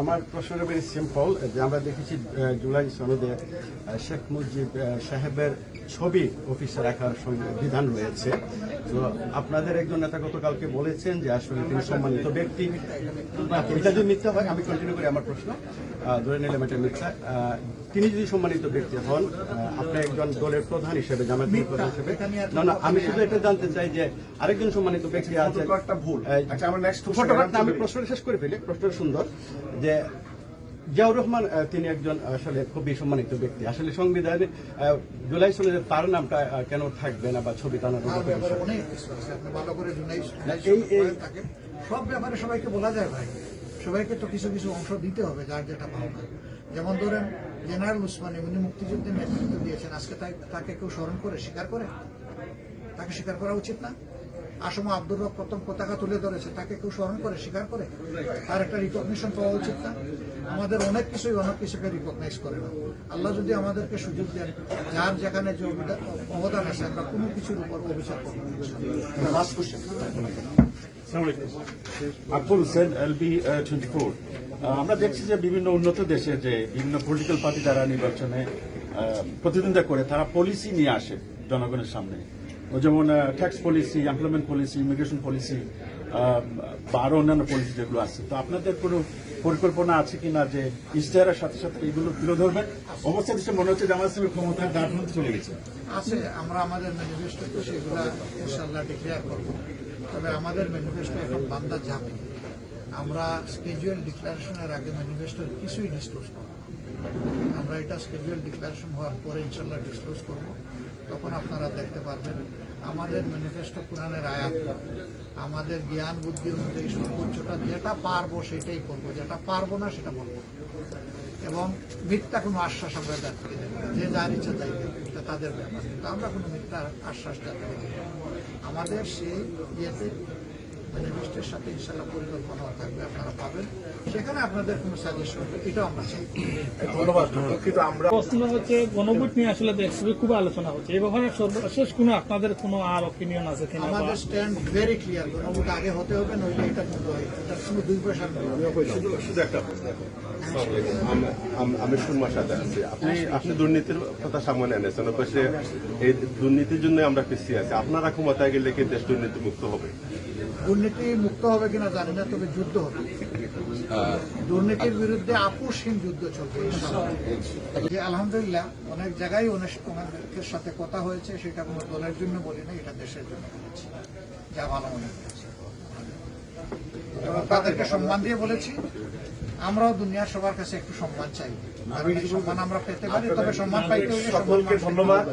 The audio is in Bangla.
আমার প্রশ্নটা ভেরি সিম্পল যে আমরা দেখেছি জুলাই সনদে শেখ মুজিব সাহেবের ছবি অফিসে রাখার বিধান রয়েছে। তো আপনাদের একজন নেতা গতকালকে বলেছেন যে আসলে তিনি সম্মানিত ব্যক্তি। এটা যদি মিথ্যা হয় আমি কন্টিনিউ করি আমার প্রশ্ন। ধরে নিলাম এটা মিথ্যা। তিনি যদি সম্মানিত ব্যক্তি হন আপনি একজন দলের প্রধান হিসেবে জামায়াতের প্রধান হিসেবে। না না আমি শুধু এটা জানতে চাই যে আরেকজন সম্মানিত ব্যক্তি আছে একটা ভুল। আচ্ছা আমরা নেক্সট ফটোগ্রাফ আমি প্রশ্নটা শেষ করে ফেলি প্রশ্নটা সুন্দর। যে জিয়াউর রহমান তিনি একজন আসলে খুবই সম্মানিত ব্যক্তি। আসলে সংবিধানে জুলাই সনে তার নামটা কেন থাকবে না বা ছবি টানার ভালো করে এই- এই- সব ব্যাপারে সবাইকে বলা যায় ভাই। সবাইকে তো কিছু কিছু অংশ দিতে হবে যার যেটা ভাবনা। যেমন ধরেন জেনারেল উসমানী উনি মুক্তিযুদ্ধের নেতৃত্ব দিয়েছেন। আজকে তাকে কেউ স্মরণ করে স্বীকার করে? তাকে স্বীকার করা উচিত না? আসম আব্দুর রব প্রথম পতাকা তুলে ধরেছে, তাকে কেউ স্মরণ করে, স্বীকার করে? তার একটা রিকগনিশন পাওয়া উচিত না। আমাদের অনেক কিছুই অনেক কিছুকে রিকগনাইজ করে না। আল্লাহ যদি আমাদেরকে সুযোগ দেন, যার যেখানে যে অবদা- অবদান আছে, আমরা কোনো কিছুর উপর অবিচার করব টোয়েন্টি ফোর আমরা দেখছি যে বিভিন্ন উন্নত দেশে যে বিভিন্ন পলিটিক্যাল পার্টি যারা নির্বাচনে প্রতিদ্বন্দ্বিতা করে, তারা পলিসি নিয়ে আসে জনগণের সামনে। যেমন tax policy employment policy immigration policy বা আরও অন্যান্য পলিসি যেগুলো আছে। তো আপনাদের কোনো পরিকল্পনা আছে কিনা যে ইশতেহারের সাথে সাথে এগুলো তুলে ধরবেন? অবস্থা দেশে মনে হচ্ছে জামাত ইসলামের ক্ষমতার প্রান্তে চলে গেছে। আছে, আমরা আমাদের ম্যানিফেস্টোতে সেগুলা ইনশাল্লাহ ডিক্লেয়ার করব। তবে আমাদের ম্যানিফেস্টো এখন বান্দা যাবে আমরা স্কেজুয়াল ডিক্লারেশনের আগে ম্যানিফেস্টোর কিছুই ডিসক্লোজ করব আমরা এটা স্কেজুয়াল ডিক্লারেশন হওয়ার পরে ইনশাল্লাহ ডিসক্লোজ করব। তখন আপনারা দেখতে পারবেন, আমাদের ম্যানিফেস্টো কোরআনের আয়াত আমাদের জ্ঞান, বুদ্ধি অনুযায়ী সর্বোচ্চটা যেটা পারব সেটাই করব, যেটা পারব না সেটা বলব এবং মিথ্যা কোনো আশ্বাস আমরা দেখতে যে যার ইচ্ছা তাই এটা তাদের ব্যাপার। কিন্তু আমরা কোনো মিথ্যা আশ্বাস দেখতে আমাদের সেই ইয়েতে ম্যানিফেস্টের সাথে ইনশাল্লাহ পরিকল্পনা থাকবে আপনারা পাবেন। সেখানে আপনাদের কোনো সাজেশন এটাও আমরা চাই। ধন্যবাদ কিন্তু আমরা প্রশ্ন হচ্ছে গণভোট নিয়ে আসলে খুব আলোচনা হচ্ছে। এই ব্যাপারে সর্বশেষ কোনো আপনাদের কোনো আর অপিনিয়ন আছে কিনা আমাদের স্ট্যান্ড ভেরি ক্লিয়ার গণভোট আগে হতে হবে নইলে এটা বন্ধ হয়। এটার সঙ্গে দুই শুধু একটা প্রশ্ন আম- আম- আমি সুরমার সাথে আছি। আপনি আপনি দুর্নীতির কথা সামনে এনেছেন অবশ্যই এই দুর্নীতির জন্য আমরা পিছিয়ে আছি। আপনারা ক্ষমতায় গেলে কি দেশ দুর্নীতি মুক্ত হবে দুর্নীতি মুক্ত হবে কিনা জানি না তবে যুদ্ধ হবে। দুর্নীতির বিরুদ্ধে আপোষহীন যুদ্ধ চলবে যে আলহামদুলিল্লাহ অনেক জায়গায় অনেক সাথে কথা হয়েছে সেটা কোনো দলের জন্য বলি না এটা দেশের জন্য বলেছি। যা ভালো মনে এবং তাদেরকে সম্মান দিয়ে বলেছি আমরাও দুনিয়ার সবার কাছে একটু সম্মান চাই। আমি সম্মান আমরা পেতে পারি তবে সম্মান পাইতে হলে সকলকে ধন্যবাদ।